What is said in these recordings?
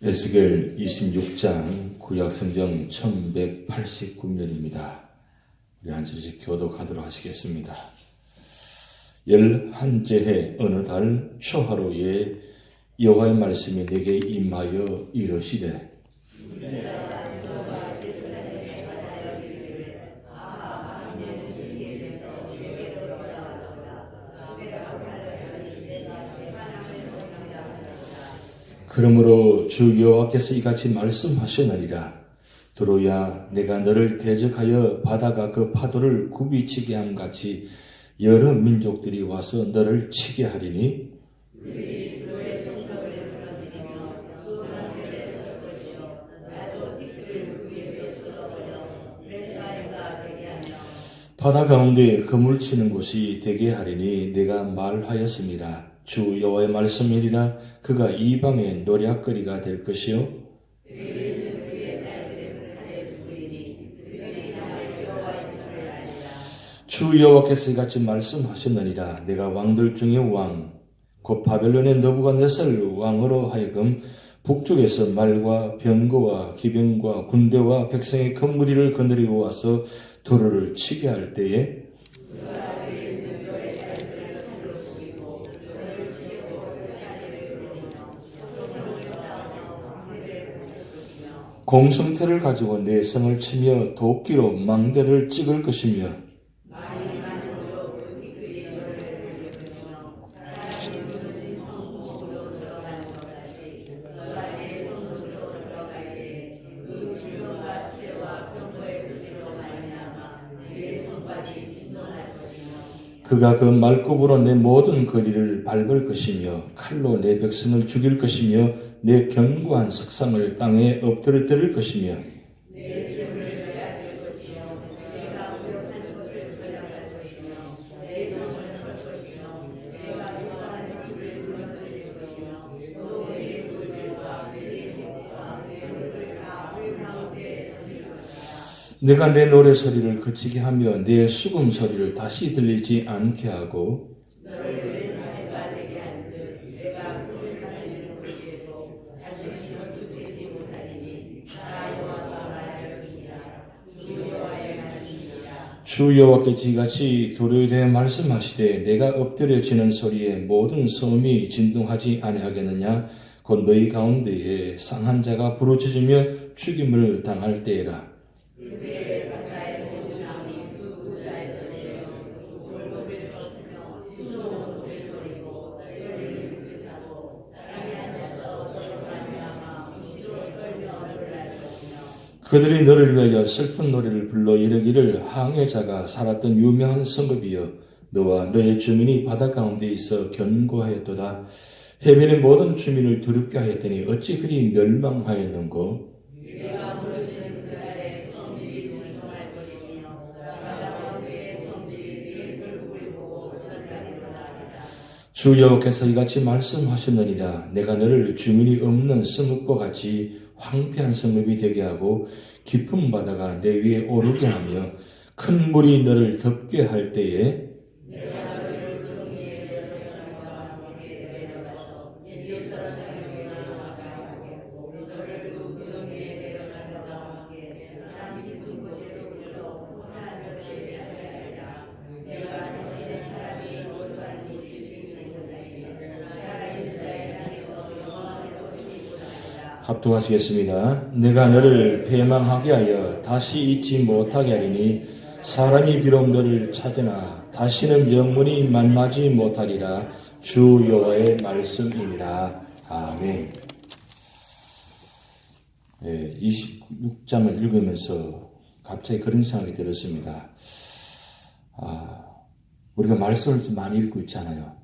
에스겔 26장 구약성경 1189면입니다. 우리 한 절씩 교독하도록 하시겠습니다. 열한째 해 어느 달 초하루에 여호와의 말씀이 내게 임하여 이르시되 그러므로 주 여호와께서 이같이 말씀하셨느니라 두로야 내가 너를 대적하여 바다가 그 파도를 굽이치게 함 같이 여러 민족들이 와서 너를 치게 하리니 바다 가운데 그물 치는 곳이 되게 하리니 내가 말하였습니다. 주 여호와의 말씀이리라 그가 이방의 노략거리가 될 것이요? 주 여호와께서 이같이 말씀하셨느니라. 내가 왕들 중에 왕 곧 바벨론의 너부갓네살 왕으로 하여금 북쪽에서 말과 병거와 기병과 군대와 백성의 큰 무리를 거느리고 와서 도로를 치게 할 때에 공성태를 가지고 내 성을 치며 도끼로 망대를 찍을 것이며 그가 그 말굽으로 내 모든 거리를 밟을 것이며 칼로 내 백성을 죽일 것이며 내 견고한 석상을 땅에 엎드려 것이며 내가 내 노래 소리를 그치게 하며 내 수금 소리를 다시 들리지 않게 하고 주 여호와께서 이같이 도로에 대해 말씀하시되 내가 엎드려지는 소리에 모든 섬이 진동하지 아니하겠느냐? 곧 너희 가운데에 상한 자가 부르짖으며 죽임을 당할 때 그들이 너를 위하여 슬픈 노래를 불러 이르기를 항해자가 살았던 유명한 성읍이여 너와 너의 주민이 바다 가운데 있어 견고하였도다. 해변의 모든 주민을 두렵게 하였더니 어찌 그리 멸망하였는고 주 여호께서 이같이 말씀하셨느니라. 내가 너를 주민이 없는 성읍과 같이 황폐한 성읍이 되게 하고 깊은 바다가 내 위에 오르게 하며 큰 물이 너를 덮게 할 때에 합독하시겠습니다. 내가 너를 배망하게 하여 다시 잊지 못하게 하리니 사람이 비록 너를 찾으나 다시는 영문이 만나지 못하리라 주 여호와의 말씀이니라. 아멘. 네, 26장을 읽으면서 갑자기 그런 생각이 들었습니다. 아, 우리가 말씀을 좀 많이 읽고 있잖아요.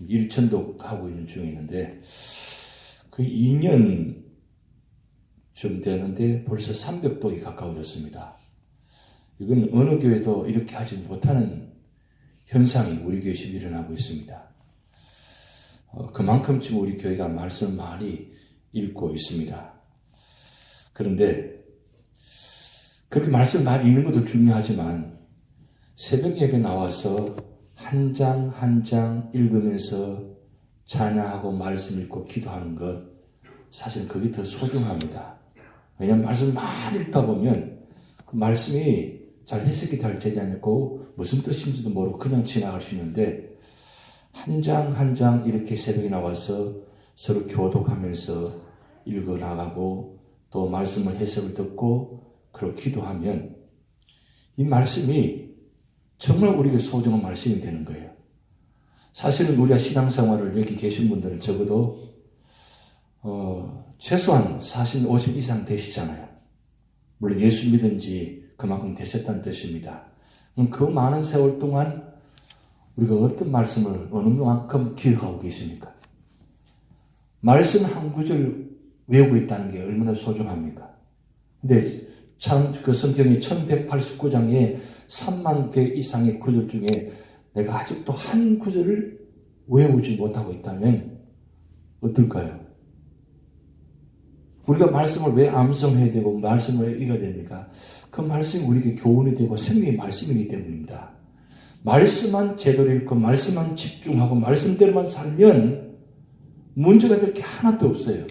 일천독 하고 있는 중에 있는데, 그 2년 좀 되는데 벌써 300독이 가까워졌습니다. 이건 어느 교회도 이렇게 하지 못하는 현상이 우리 교회에 일어나고 있습니다. 어, 그만큼 지금 우리 교회가 말씀을 많이 읽고 있습니다. 그런데 그렇게 말씀 많이 읽는 것도 중요하지만 새벽 예배 나와서 한 장 한 장 읽으면서 찬양하고 말씀 읽고 기도하는 것 사실 그게 더 소중합니다. 왜냐하면 말씀 많이 읽다 보면 그 말씀이 잘 해석이 잘 되지 않고 무슨 뜻인지도 모르고 그냥 지나갈 수 있는데 한 장 한 장 이렇게 새벽에 나와서 서로 교독하면서 읽어 나가고 또 말씀을 해석을 듣고 그렇게 기도하면 이 말씀이 정말 우리에게 소중한 말씀이 되는 거예요. 사실은 우리가 신앙생활을 여기 계신 분들은 적어도 어, 최소한 40, 50 이상 되시잖아요. 물론 예수 믿은 지 그만큼 되셨다는 뜻입니다. 그럼 그 많은 세월 동안 우리가 어떤 말씀을 어느 만큼 기억하고 계십니까? 말씀 한 구절 외우고 있다는 게 얼마나 소중합니까? 근데 참 그 성경의 1189장에 3만 개 이상의 구절 중에 내가 아직도 한 구절을 외우지 못하고 있다면 어떨까요? 우리가 말씀을 왜 암송해야 되고 말씀을 왜 읽어야 됩니까? 그 말씀이 우리에게 교훈이 되고 생명의 말씀이기 때문입니다. 말씀만 제대로 읽고 말씀만 집중하고 말씀대로만 살면 문제가 될 게 하나도 없어요.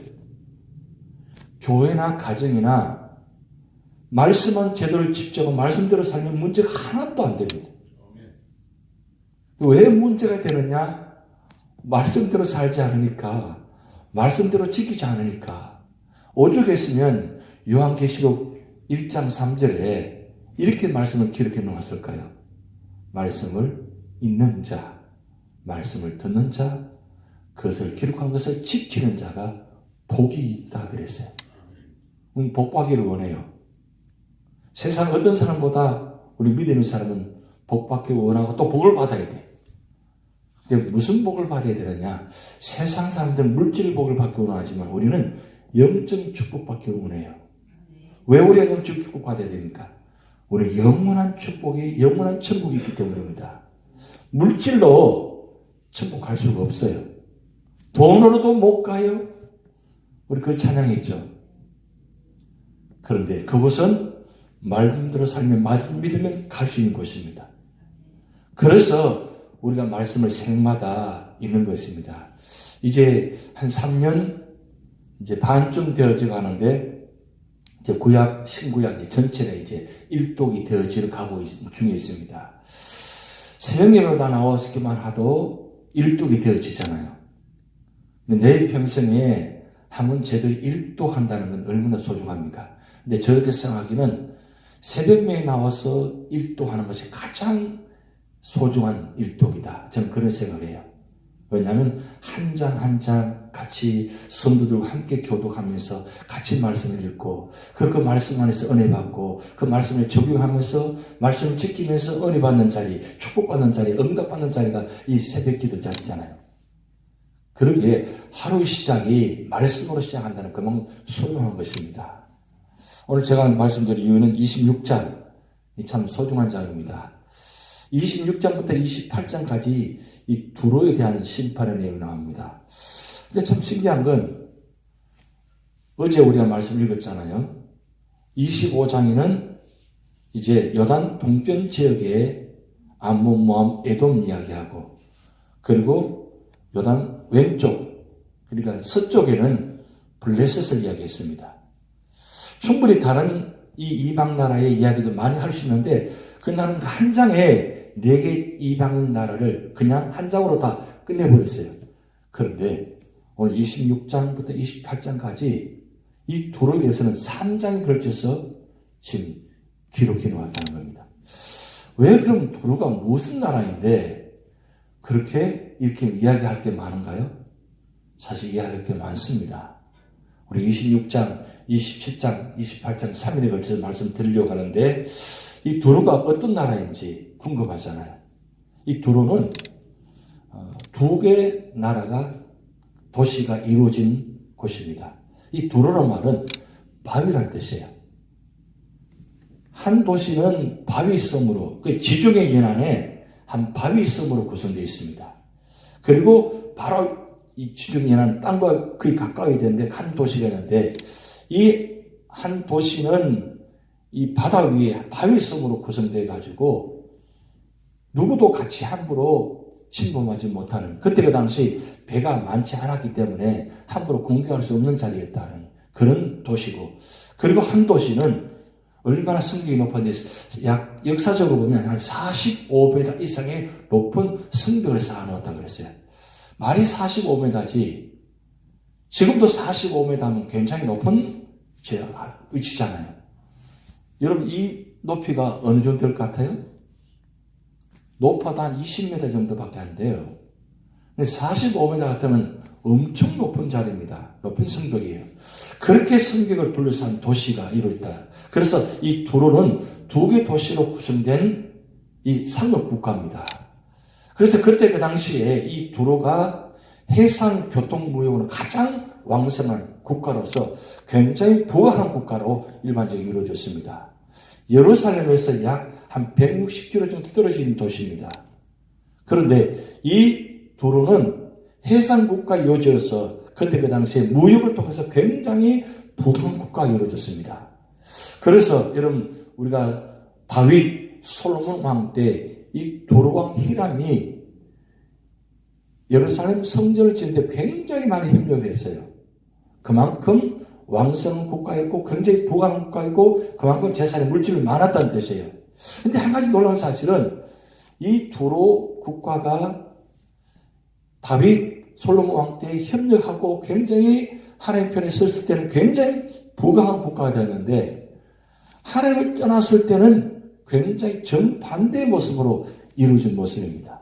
교회나 가정이나 말씀만 제대로 집중하고 말씀대로 살면 문제가 하나도 안 됩니다. 왜 문제가 되느냐? 말씀대로 살지 않으니까, 말씀대로 지키지 않으니까. 오죽 했으면 요한계시록 1장 3절에 이렇게 말씀을 기록해 놓았을까요? 말씀을 읽는 자, 말씀을 듣는 자, 그것을 기록한 것을 지키는 자가 복이 있다 그랬어요. 음, 복 받기를 원해요. 세상 어떤 사람보다 우리 믿음의 사람은 복 받기 원하고 또 복을 받아야 돼. 근데 무슨 복을 받아야 되느냐? 세상 사람들은 물질 복을 받기 원하지만 우리는 영적 축복 받기 원해요. 왜 우리가 영적 축복 받아야 됩니까? 우리 영원한 축복이, 영원한 천국이 있기 때문입니다. 물질로 천국 갈 수가 없어요. 돈으로도 못 가요. 우리 그 찬양이 있죠. 그런데 그곳은 말씀대로 살면, 말씀 믿으면 갈 수 있는 곳입니다. 그래서 우리가 말씀을 생마다 읽는 것입니다. 이제 한 3년 이제 반쯤 되어져 가는데 이제 구약, 신구약이 전체가 이제 일독이 되어지러 가고 있, 중에 있습니다. 새벽 예배가 나와서기만 하도 일독이 되어지잖아요. 근데 내 평생에 한 번 제대로 일독한다는 건 얼마나 소중합니까? 근데 저렇게 생각하기는 새벽에 나와서 일독하는 것이 가장 소중한 일독이다. 저는 그런 생각을 해요. 왜냐하면 한 장 한 장 같이 성도들과 함께 교독하면서 같이 말씀을 읽고 그 말씀 안에서 은혜 받고 그 말씀을 적용하면서 말씀을 지키면서 은혜 받는 자리, 축복받는 자리, 응답받는 자리가 이 새벽 기도 자리잖아요. 그러기에 하루 시작이 말씀으로 시작한다는 그만큼 소중한 것입니다. 오늘 제가 말씀드린 이유는 26장, 참 소중한 장입니다. 26장부터 28장까지 이 두로에 대한 심판의 내용이 나옵니다. 근데 참 신기한 건 어제 우리가 말씀 읽었잖아요. 25장에는 이제 여단 동편 지역의 암몬, 모함, 에돔 이야기하고 그리고 여단 왼쪽 그러니까 서쪽에는 블레셋을 이야기했습니다. 충분히 다른 이 이방 나라의 이야기도 많이 할 수 있는데 그 나는 한 장에 네 개 이방인 나라를 그냥 한 장으로 다 끝내버렸어요. 그런데 오늘 26장부터 28장까지 이 도로에 대해서는 3장에 걸쳐서 지금 기록해 놓았다는 겁니다. 왜 그럼 도로가 무슨 나라인데 그렇게 이렇게 이야기할 게 많은가요? 사실 이야기할 게 많습니다. 우리 26장, 27장, 28장 3일에 걸쳐서 말씀드리려고 하는데 이 도로가 어떤 나라인지 궁금하잖아요. 이 두로는 어, 두개 나라가 도시가 이루어진 곳입니다. 이 두로란 말은 바위란 뜻이에요. 한 도시는 바위 섬으로, 그 지중해 연안에 한 바위 섬으로 구성되어 있습니다. 그리고 바로 이 지중해 연안 땅과 거의 가까이 되는데 한 도시가 있는데 이 한 도시는 이 바다 위에 바위 섬으로 구성되어 가지고 누구도 같이 함부로 침범하지 못하는 그때 그 당시 배가 많지 않았기 때문에 함부로 공격할 수 없는 자리였다는 그런 도시고 그리고 한 도시는 얼마나 성격이 높은지 약 역사적으로 보면 한 45m 이상의 높은 성벽을 쌓아놓았다 그랬어요. 말이 45m지 지금도 45m면 굉장히 높은 위치잖아요. 여러분 이 높이가 어느 정도 될 것 같아요? 높아도 한 20m 정도밖에 안 돼요. 근데 45m 같으면 엄청 높은 자리입니다. 높은 성벽이에요. 그렇게 성벽을 둘러싼 도시가 이루어있다. 그래서 이 두로는 두 개 도시로 구성된 이 상업 국가입니다. 그래서 그때 그 당시에 이 두로가 해상 교통 무역으로 가장 왕성한 국가로서 굉장히 부강한 국가로 일반적으로 이루어졌습니다. 예루살렘에서 약 한 160km 정도 떨어진 도시입니다. 그런데 이 두로는 해상 국가 요지여서 그때 그 당시에 무역을 통해서 굉장히 부강한 국가가 이루어졌습니다. 그래서 여러분 우리가 다윗 솔로몬 왕 때 이 도로왕 히람이 예루살렘 성전을 짓는데 굉장히 많이 협력했어요. 그만큼 왕성 국가였고 굉장히 부강 국가이고 그만큼 재산의 물질이 많았다는 뜻이에요. 근데 한 가지 놀라운 사실은 이 두로 국가가 다윗 솔로몬 왕 때 협력하고 굉장히 하나님 편에 섰을 때는 굉장히 부강한 국가가 되었는데 하나님을 떠났을 때는 굉장히 정반대의 모습으로 이루어진 모습입니다.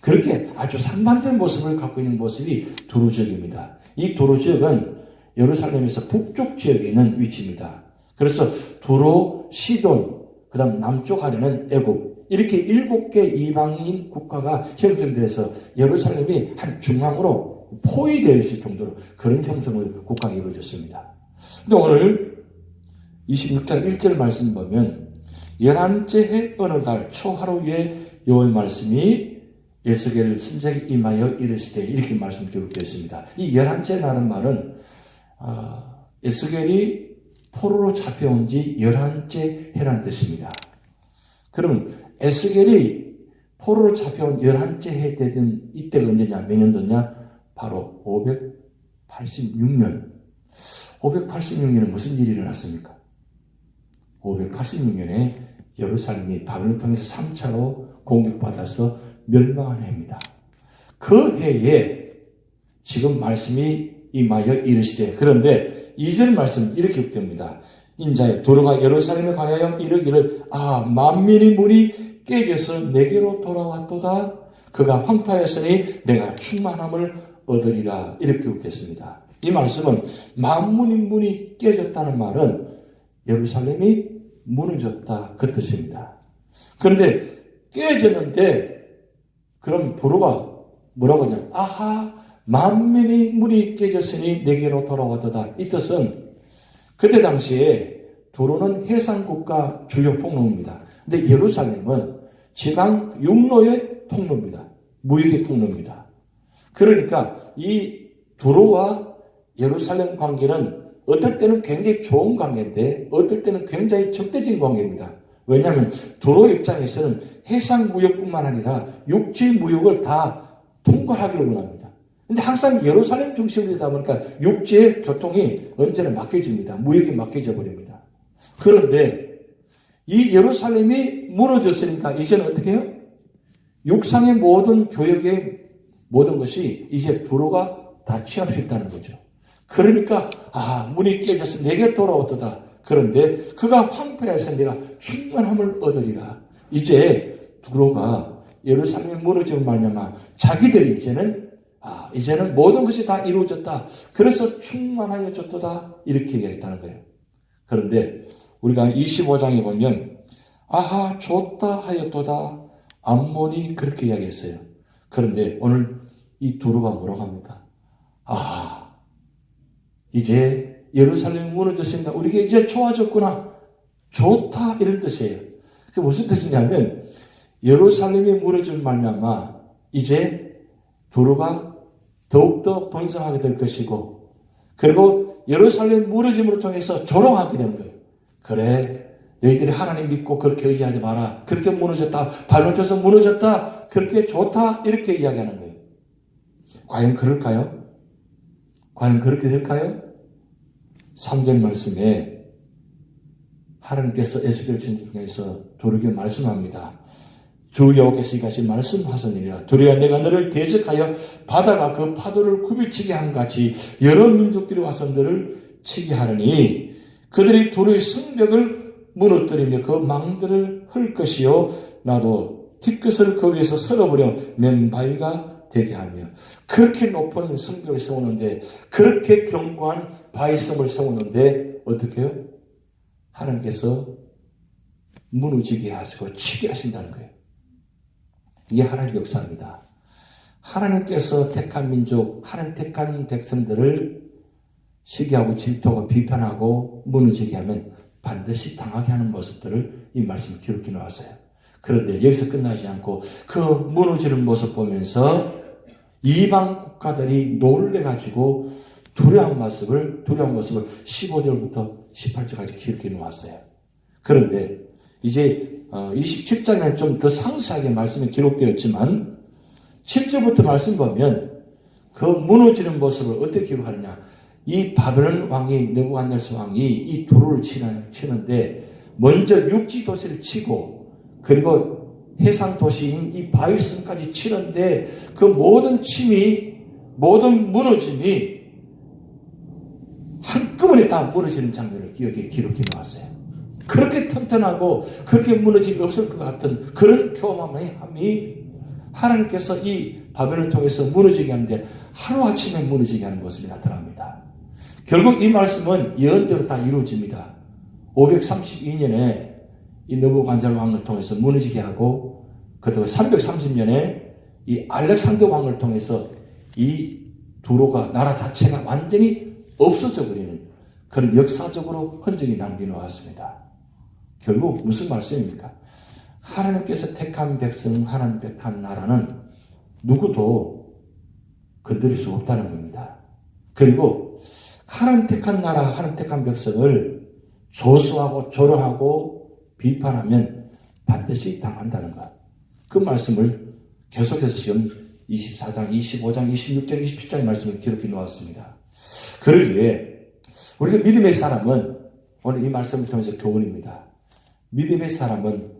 그렇게 아주 상반된 모습을 갖고 있는 모습이 두루 지역입니다. 이 두루 지역은 예루살렘에서 북쪽 지역에 있는 위치입니다. 그래서 두로, 시돈, 그 다음 남쪽 아래는 애국, 이렇게 일곱 개 이방인 국가가 형성돼서 예루살렘이 한 중앙으로 포위되어 있을 정도로 그런 형성을 국가가 이루어졌습니다. 근데 오늘 26장 1절 말씀 보면 열한째 해 어느 달 초하루에 여호와의 말씀이 예스겔 선자에게 임하여 이르시되 이렇게 말씀 기록되어 있습니다. 이 열한째 라는 말은 어, 에스겔이 포로로 잡혀온 지 열한째 해란 뜻입니다. 그러면 에스겔이 포로로 잡혀온 열한째 해 되던 이때가 언제냐, 몇 년도냐? 바로 586년. 586년에 무슨 일이 일어났습니까? 586년에 예루살렘이 바벨론 통해서 3차로 공격받아서 멸망한 해입니다. 그 해에 지금 말씀이 임하여 이르시되 그런데 이절 말씀 이렇게 됩니다. 인자의 도로가 예루살렘에 관하여 이르기를 아 만민의 물이 깨져서 내게로 돌아왔도다 그가 황파했으니 내가 충만함을 얻으리라 이렇게 기록됐습니다. 이 말씀은 만문의 문이 깨졌다는 말은 예루살렘이 무너졌다 그 뜻입니다. 그런데 깨졌는데 그럼 도로가 뭐라고 하냐 아하 만민이 문이 깨졌으니 내게로 돌아왔다. 이 뜻은 그때 당시에 도로는 해상국가 주요 통로입니다. 근데 예루살렘은 지방 육로의 통로입니다. 무역의 통로입니다. 그러니까 이 도로와 예루살렘 관계는 어떨 때는 굉장히 좋은 관계인데 어떨 때는 굉장히 적대적인 관계입니다. 왜냐하면 도로 입장에서는 해상 무역뿐만 아니라 육지 무역을 다 통과하기를 원합니다. 근데 항상 예루살렘 중심이다 보니까 육지의 교통이 언제나 막혀집니다. 무역이 막혀져 버립니다. 그런데 이 예루살렘이 무너졌으니까 이제는 어떻게 해요? 육상의 모든 교역의 모든 것이 이제 불호가 다 취할 수 있다는 거죠. 그러니까 아 문이 깨져서 내게 돌아왔다. 그런데 그가 황폐해서 내가 충만함을 얻으리라. 이제 두로가 예루살렘이 무너지면 말미암아 자기들이 이제는 아, 이제는 모든 것이 다 이루어졌다. 그래서 충만하여졌다. 이렇게 얘기했다는 거예요. 그런데 우리가 25장에 보면 아하 좋다 하였도다. 암몬이 그렇게 이야기했어요. 그런데 오늘 이 두루가 뭐라고 합니까? 아 이제 예루살렘이 무너졌습니다. 우리가 이제 좋아졌구나. 좋다 이런 뜻이에요. 그게 무슨 뜻이냐면 예루살렘이 무너진 말미암아 이제 도로가 더욱더 번성하게 될 것이고, 그리고 예루살렘 무너짐으로 통해서 조롱하게 되는 거예요. 그래, 너희들이 하나님 믿고 그렇게 의지하지 마라. 그렇게 무너졌다. 발로쳐서 무너졌다. 그렇게 좋다. 이렇게 이야기하는 거예요. 과연 그럴까요? 과연 그렇게 될까요? 3절 말씀에 하나님께서 에스겔 전쟁에서 도르게 말씀합니다. 주 여호께서 이같이 말씀하셨느니라. 두려워 내가 너를 대적하여 바다가 그 파도를 굽이치게 한 같이 여러 민족들이 와서 너를 치게 하느니 그들이 도로의 성벽을 무너뜨리며 그 망들을 흘 것이요 나도 뒤끝을 그 위에서 설어버려 맨바위가 되게 하며 그렇게 높은 성벽을 세우는데 그렇게 견고한 바위섬을 세우는데 어떻게 해요? 하나님께서 무너지게 하시고 치게 하신다는 거예요. 이게 하나님의 역사입니다. 하나님께서 택한 민족, 하나님 택한 백성들을 시기하고 질투하고 비판하고 무너지게 하면 반드시 당하게 하는 모습들을 이 말씀을 기록해 놓았어요. 그런데 여기서 끝나지 않고 그 무너지는 모습 보면서 이방 국가들이 놀래가지고 두려운 모습을, 두려운 모습을 15절부터 18절까지 기록해 놓았어요. 그런데 이제 27장에는 어, 좀더 상세하게 말씀이 기록되었지만 7절부터 말씀 보면 그 무너지는 모습을 어떻게 기록하느냐. 이 바벨론 왕이 느부갓네살 왕이 이 도로를 치는, 치는데 먼저 육지 도시를 치고 그리고 해상 도시인 이 바위섬까지 치는데 그 모든 침이 모든 무너짐이 한꺼번에 다 무너지는 장면을 기억에 기록해 놓았어요. 그렇게 튼튼하고 그렇게 무너짐이 없을 것 같은 그런 경험함이 하나님께서 이 바벨을 통해서 무너지게 하는데 하루아침에 무너지게 하는 모습이 나타납니다. 결국 이 말씀은 예언대로 다 이루어집니다. 532년에 이 느부간살 왕을 통해서 무너지게 하고 그리고 330년에 이 알렉산더 왕을 통해서 이 두로가 나라 자체가 완전히 없어져 버리는 그런 역사적으로 흔적이 남겨놓았습니다. 결국 무슨 말씀입니까? 하나님께서 택한 백성, 하나님 택한 나라는 누구도 건드릴 수 없다는 겁니다. 그리고 하나님 택한 나라, 하나님 택한 백성을 조수하고 조롱하고 비판하면 반드시 당한다는 것. 그 말씀을 계속해서 지금 24장, 25장, 26장, 27장의 말씀을 기록해 놓았습니다. 그러기에 우리가 믿음의 사람은 오늘 이 말씀을 통해서 교훈입니다. 믿음의 사람은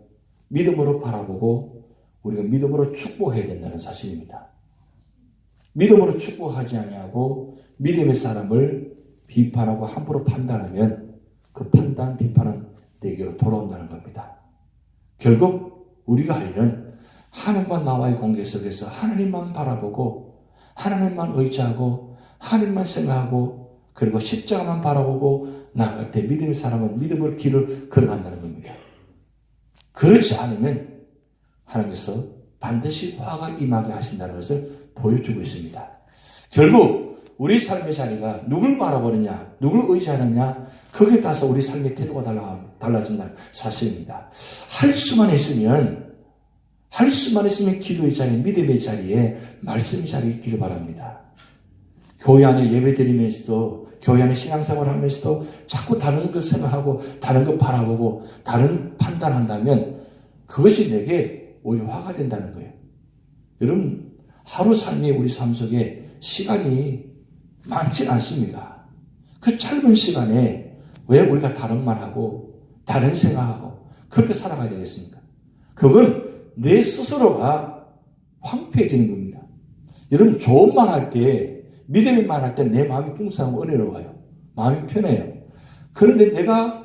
믿음으로 바라보고 우리가 믿음으로 축복해야 된다는 사실입니다. 믿음으로 축복하지 아니하고 믿음의 사람을 비판하고 함부로 판단하면 그 판단, 비판은 내게로 돌아온다는 겁니다. 결국 우리가 할 일은 하나님과 나와의 관계 속에서 하나님만 바라보고 하나님만 의지하고 하나님만 생각하고 그리고 십자가만 바라보고 나갈 때 믿음의 사람은 믿음을 길을 걸어간다는 겁니다. 그렇지 않으면 하나님께서 반드시 화가 임하게 하신다는 것을 보여주고 있습니다. 결국 우리 삶의 자리가 누굴 바라보느냐, 누굴 의지하느냐, 거기에 따라서 우리 삶의 태도가 달라, 달라진다는 사실입니다. 할 수만 있으면, 할 수만 있으면 기도의 자리, 믿음의 자리에 말씀의 자리에 있기를 바랍니다. 교회 안에 예배 드리면서도 교회 안에 신앙생활을 하면서도 자꾸 다른 것 생각하고 다른 것 바라보고 다른 판단한다면 그것이 내게 오히려 화가 된다는 거예요. 여러분 하루 삶이 우리 삶 속에 시간이 많지는 않습니다. 그 짧은 시간에 왜 우리가 다른 말하고 다른 생각하고 그렇게 살아가야 되겠습니까? 그건 내 스스로가 황폐해지는 겁니다. 여러분 좋은 말 할 때, 믿음의 말할때내 마음이 풍성하고 은혜로워요. 마음이 편해요. 그런데 내가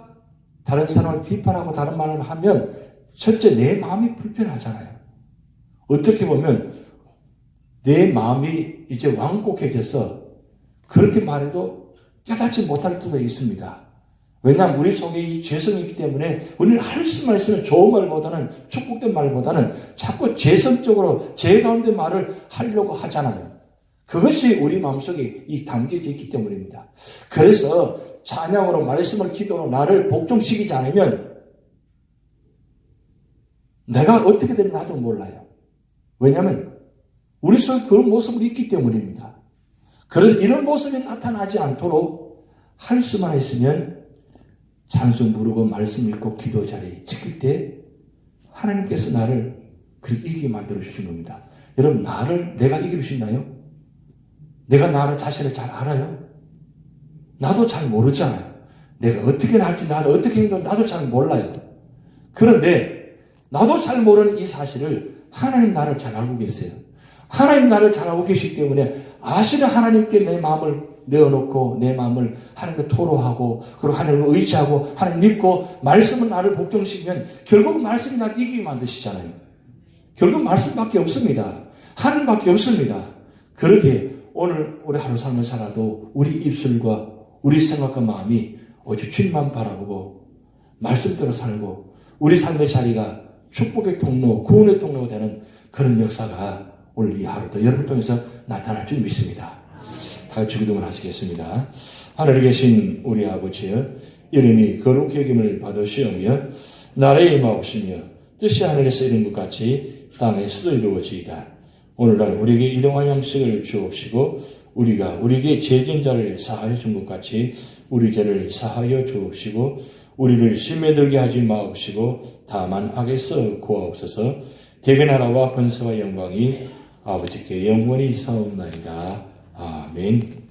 다른 사람을 비판하고 다른 말을 하면 첫째 내 마음이 불편하잖아요. 어떻게 보면 내 마음이 이제 완곡해져서 그렇게 말해도 깨닫지 못할 때도 있습니다. 왜냐하면 우리 속에 이 죄성이 있기 때문에 우리는 할 수만 있으면 좋은 말보다는 축복된 말보다는 자꾸 재성적으로 제 가운데 말을 하려고 하잖아요. 그것이 우리 마음속에 이 담겨져 있기 때문입니다. 그래서 찬양으로 말씀을 기도로 나를 복종시키지 않으면 내가 어떻게 되는지 나도 몰라요. 왜냐하면 우리 속에 그런 모습이 있기 때문입니다. 그래서 이런 모습이 나타나지 않도록 할 수만 있으면 찬송 부르고 말씀 읽고 기도 자리 지킬 때 하나님께서 나를 그렇게 이기게 만들어 주신 겁니다. 여러분 나를 내가 이길 수 있나요? 내가 나를 자신을 잘 알아요? 나도 잘 모르잖아요. 내가 어떻게 할지 나를 어떻게 행동 나도 잘 몰라요. 그런데 나도 잘 모르는 이 사실을 하나님 나를 잘 알고 계세요. 하나님 나를 잘 알고 계시기 때문에 아시는 하나님께 내 마음을 내어놓고 내 마음을 하나님께 토로하고 그리고 하나님을 의지하고 하나님 믿고 말씀은 나를 복종시키면 결국 말씀이 나를 이기게 만드시잖아요. 결국 말씀밖에 없습니다. 하나님밖에 없습니다. 그러게 오늘 우리 하루 삶을 살아도 우리 입술과 우리 생각과 마음이 오직 주님만 바라보고 말씀대로 살고 우리 삶의 자리가 축복의 통로, 구원의 통로가 되는 그런 역사가 오늘 이 하루도 여러분 통해서 나타날 줄 믿습니다. 다 같이 기도를 하시겠습니다. 하늘에 계신 우리 아버지여 이름이 거룩히 여김을 받으시오며 나라의 임하옵시며 뜻이 하늘에서 이룬 것 같이 땅에서도 이루어지이다. 오늘날 우리에게 일용할 양식을 주옵시고 우리가 우리에게 죄진자를 사하여 준 것 같이 우리 죄를 사하여 주옵시고 우리를 심에 들게 하지 마옵시고 다만 악에서 구하옵소서 대개 나라와 번세와 영광이 아버지께 영원히 사옵나이다. 아멘